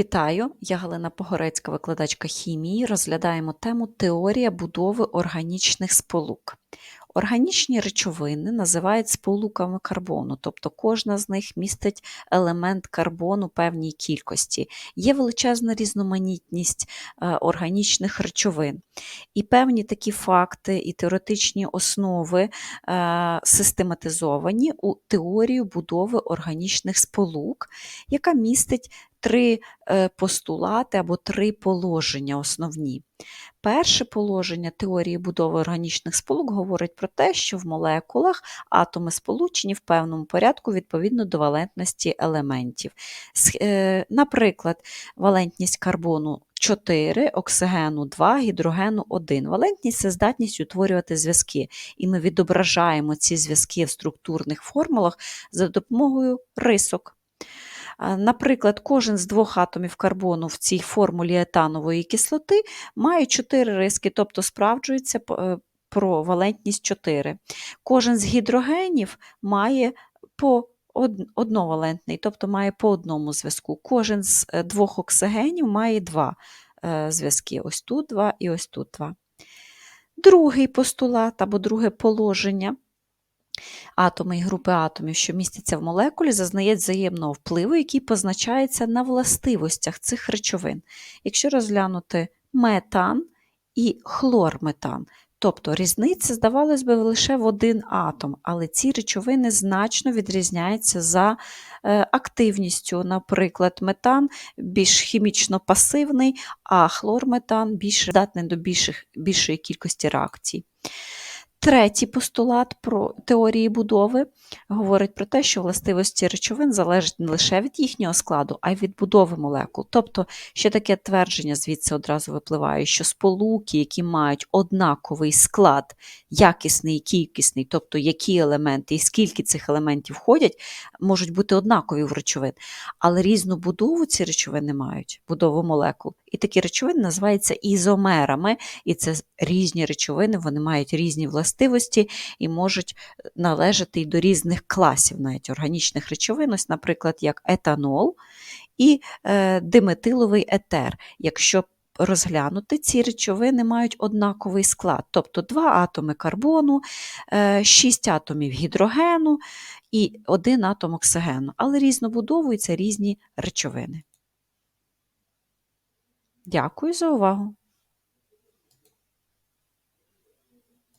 Вітаю! Я Галина Погорецька, викладачка хімії. Розглядаємо тему теорія будови органічних сполук. Органічні речовини називають сполуками карбону, тобто кожна з них містить елемент карбону певній кількості. Є величезна різноманітність е, органічних речовин. І певні такі факти і теоретичні основи е, систематизовані у теорію будови органічних сполук, яка містить три е, постулати або три положення основні. Перше положення теорії будови органічних сполук говорить про те, що в молекулах атоми сполучені в певному порядку відповідно до валентності елементів. Е, наприклад, валентність карбону 4, оксигену 2, гідрогену 1. Валентність це здатність утворювати зв'язки, і ми відображаємо ці зв'язки в структурних формулах за допомогою рисок. Наприклад, кожен з двох атомів карбону в цій формулі етанової кислоти має 4 риски, тобто справджується е, про валентність 4. Кожен з гідрогенів має по одновалентний, тобто має по одному зв'язку. Кожен з е, двох оксигенів має два е, зв'язки. Ось тут два і ось тут два. Другий постулат або друге положення Атоми і групи атомів, що містяться в молекулі, зазнають взаємного впливу, який позначається на властивостях цих речовин. Якщо розглянути метан і хлорметан, тобто різниця, здавалось би, лише в один атом, але ці речовини значно відрізняються за е, активністю. Наприклад, метан більш хімічно пасивний, а хлорметан більш здатний до більших, більшої кількості реакцій. Третій постулат про теорії будови говорить про те, що властивості речовин залежать не лише від їхнього складу, а й від будови молекул. Тобто, ще таке твердження звідси одразу випливає, що сполуки, які мають однаковий склад, якісний і кількісний, тобто які елементи і скільки цих елементів входять, можуть бути однакові в речовин, але різну будову ці речовини мають, будову молекул. І такі речовини називаються ізомерами, і це різні речовини, вони мають різні властивості і можуть належати й до різних класів навіть органічних речовин, ось, наприклад, як етанол і е, диметиловий етер. Якщо Розглянути, ці речовини мають однаковий склад, тобто два атоми карбону, 6 е, атомів гідрогену і один атом оксигену, але різно будовуються різні речовини. Дякую за увагу!